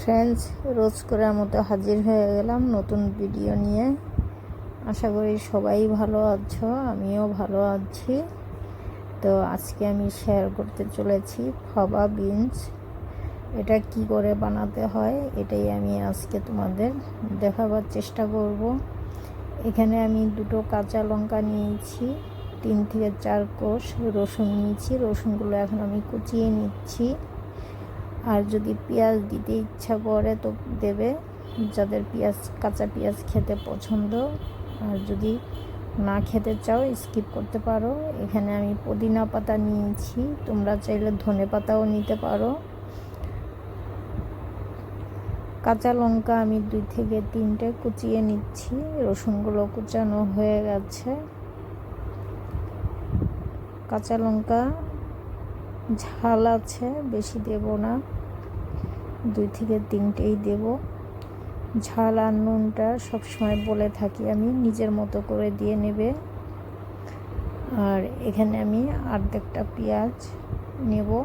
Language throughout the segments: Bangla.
ফ্রেন্ডস রোজ করার মতো হাজির হয়ে গেলাম নতুন ভিডিও নিয়ে। আশা করি সবাই ভালো আছো, আমিও ভালো আছি। তো আজকে আমি শেয়ার করতে চলেছি ফবা বিনস এটা কি করে বানাতে হয়, এটাই আমি আজকে তোমাদের দেখাবার চেষ্টা করব। এখানে আমি দুটো কাঁচা লঙ্কা নিয়েছি, তিন থেকে চার কোষ রসুন নিয়েছি। রসুনগুলো এখন আমি কুচিয়ে নিচ্ছি। আর যদি পেঁয়াজ দিতে ইচ্ছা করে তো দেবে। যাদের পেঁয়াজ, কাঁচা পেঁয়াজ খেতে পছন্দ, আর যদি না খেতে চাও স্কিপ করতে পারো। এখানে আমি পুদিনা পাতা নিয়েছি, তোমরা চাইলে ধনে পাতাও নিতে পারো। কাঁচা লঙ্কা আমি দুই থেকে তিনটে কুচিয়ে নিচ্ছি, রসুনগুলো কুচানো হয়ে গেছে। কাঁচা লঙ্কা ঝাল আছে, বেশি দেব না। দুই থেকে তিনটেই দেব। ঝাল আর নুনটা সবসময় বলে থাকি আমি, নিজের মতো করে দিয়ে নেবে। আর এখানে আমি অর্ধেকটা পেঁয়াজ নেব।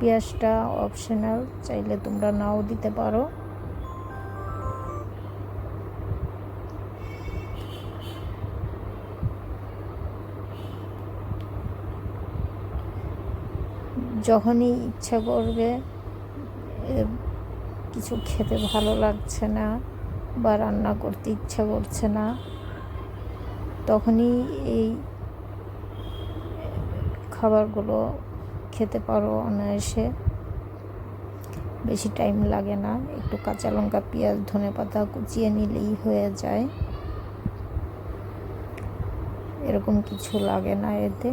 পেঁয়াজটা অপশনাল চাইলে তোমরা নাও দিতে পারো। যখনই ইচ্ছা করবে কিছু খেতে ভালো লাগছে না বা রান্না করতে ইচ্ছা করছে না, তখনই এই খাবারগুলো খেতে পারো অনায়াসে। বেশি টাইম লাগে না, একটু কাঁচা লঙ্কা, পেঁয়াজ, ধনে পাতা কুচিয়ে নিলেই হয়ে যায়। এরকম কিছু লাগে না এতে।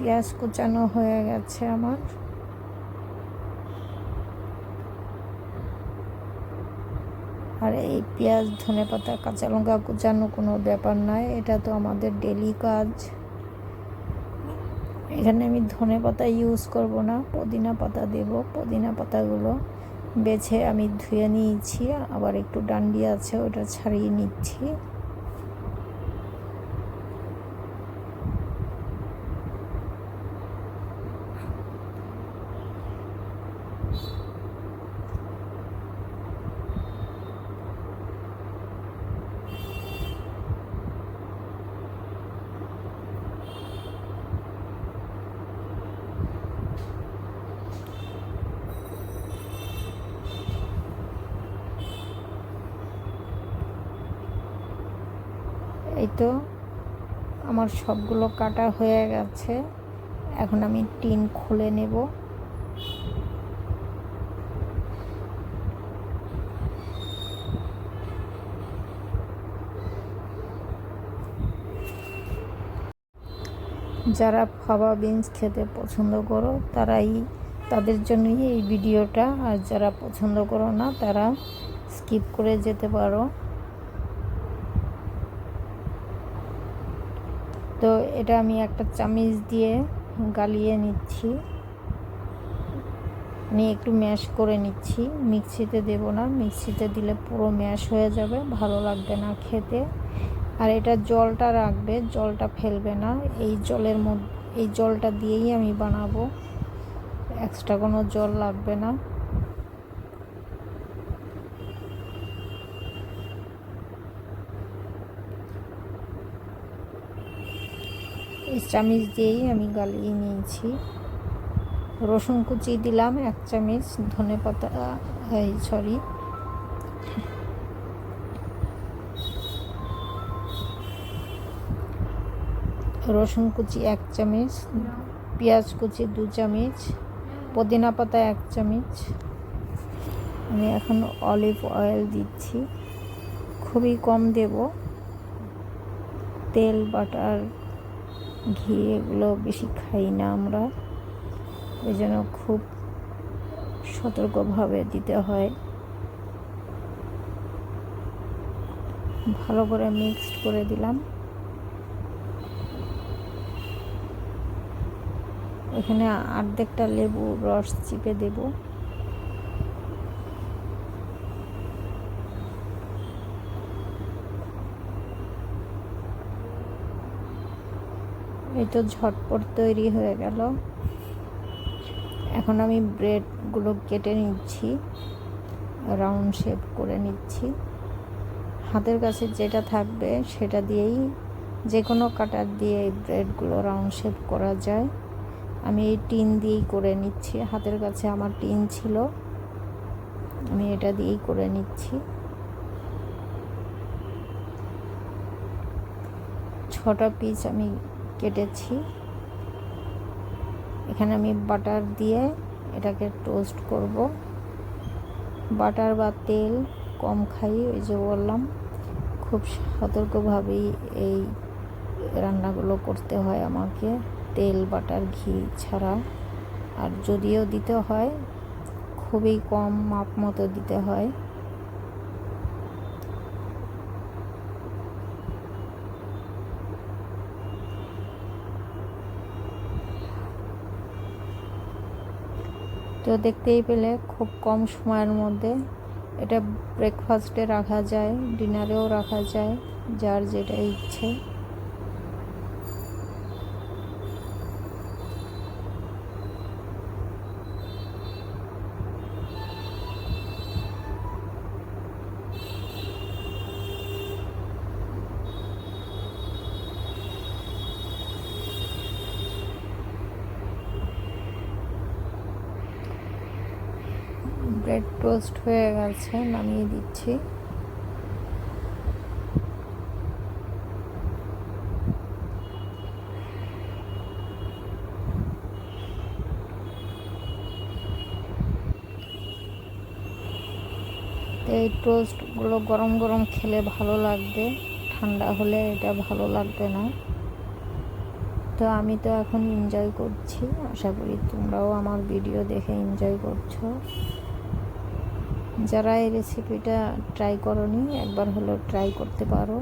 পেঁয়াজ কুচানো হয়ে গেছে আমার। আর এই পেঁয়াজ ধনে পাতা, কাঁচা লঙ্কা কুচানো কোনো ব্যাপার নয়, এটা তো আমাদের ডেলি কাজ। এখানে আমি ধনে পাতা ইউজ করব না, পুদিনা পাতা দেব। পুদিনা পাতাগুলো বেছে আমি ধুয়ে নিয়েছি, আবার একটু ডান্ডি আছে, ওটা ছাড়িয়ে নিচ্ছি। এই তো আমার সবগুলো কাটা হয়ে গেছে। এখন আমি টিন খুলে নেব। যারা ফাবা বিনস খেতে পছন্দ করো, তারাই তাদের জন্যই এই ভিডিওটা। আর যারা পছন্দ করো না, তারা স্কিপ করে যেতে পারো। তো এটা আমি একটা চামিচ দিয়ে গালিয়ে নিচ্ছি। নিয়ে একটু ম্যাশ করে নিচ্ছি। মিক্সিতে দেব না। মিক্সিতে দিলে পুরো ম্যাশ হয়ে যাবে। ভালো লাগবে না খেতে। আর এটা জলটা রাখবে। জলটা ফেলবে না। এই জলের মধ্যে, এই জলটা দিয়েই আমি বানাবো। এক্সট্রা কোনো জল লাগবে না। চামিচ দিয়েই আমি গালিয়ে নিয়েছি। রসুন কুচি দিলাম, এক চামচ ধনে পাতা, এই, সরি। রসুন কুচি এক চামচ, পেঁয়াজ কুচি দু চামচ, পুদিনা পাতা এক চামচ। আমি এখন অলিভ অয়েল দিচ্ছি। খুবই কম দেব। তেল, বাটার ঘি এগুলো বেশি খাই না আমরা। ওই জন্য খুব সতর্কভাবে দিতে হয়। ভালো করে মিক্সড করে দিলাম। এখানে অর্ধেকটা লেবু রস চিপে দেবো। এই তো ঝটপট তৈরি হয়ে গেল। এখন আমি ব্রেডগুলো কেটে নিচ্ছি রাউন্ড শেপ করে নিচ্ছি। হাতের কাছে যেটা থাকবে সেটা দিয়েই যে কোনো কাটার দিয়ে এই ব্রেডগুলো রাউন্ড শেপ করা যায়। আমি এই টিন দিয়েই করে নিচ্ছি, হাতের কাছে আমার টিন ছিল। আমি এটা দিয়েই করে নিচ্ছি। ছটা পিস আমি কেটেছি। এখানে আমি বাটার দিয়ে এটাকে টোস্ট করব। বাটার বা তেল কম খাই, ওই যে বললাম। খুব সতর্কভাবেই এই রান্নাগুলো করতে হয় আমাকে। তেল, বাটার, ঘি ছাড়া। আর যদিও দিতে হয়, খুবই কম মাপ মতো দিতে হয়। তো দেখতেই পেলে খুব কম সময়ের মধ্যে এটা ব্রেকফাস্টে রাখা যায় ডিনারেও রাখা যায়, যার যেটা ইচ্ছে। ব্রেড টোস্ট হয়ে গেছে, নামিয়ে দিচ্ছি। এই টোস্টগুলো গরম গরম খেলে ভালো লাগবে, ঠান্ডা হলে এটা ভালো লাগবে না। তো আমি তো এখন এনজয় করছি, আশা করি তোমরাও আমার ভিডিও দেখে এনজয় করছ। যারা এই রেসিপিটা ট্রাই করনি একবার হলেও ট্রাই করতে পারো।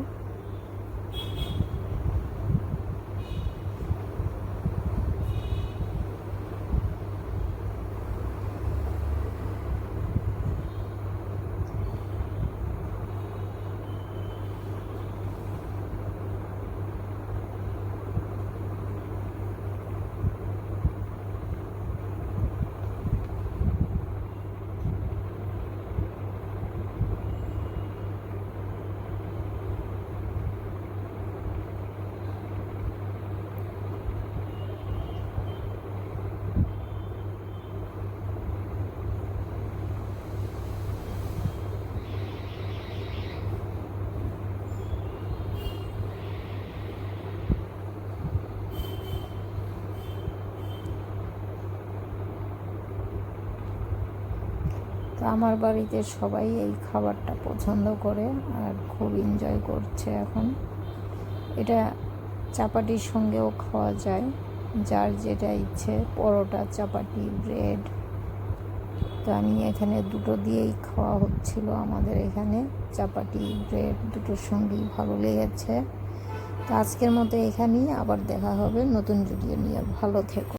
আমার বাড়িতে সবাই এই খাবারটা পছন্দ করে আর খুব এনজয় করছে এখন। এটা চাপাটির সঙ্গেও খাওয়া যায়, যার যেটা ইচ্ছে, পরোটা, চাপাটি ব্রেড তো আমি এখানে দুটো দিয়েই খাওয়া হচ্ছিল আমাদের এখানে, চাপাটি ব্রেড দুটোর সঙ্গেই ভালো লেগেছে। তো আজকের মতো এখানেই আবার দেখা হবে নতুন ভিডিও নিয়ে। ভালো থেকো।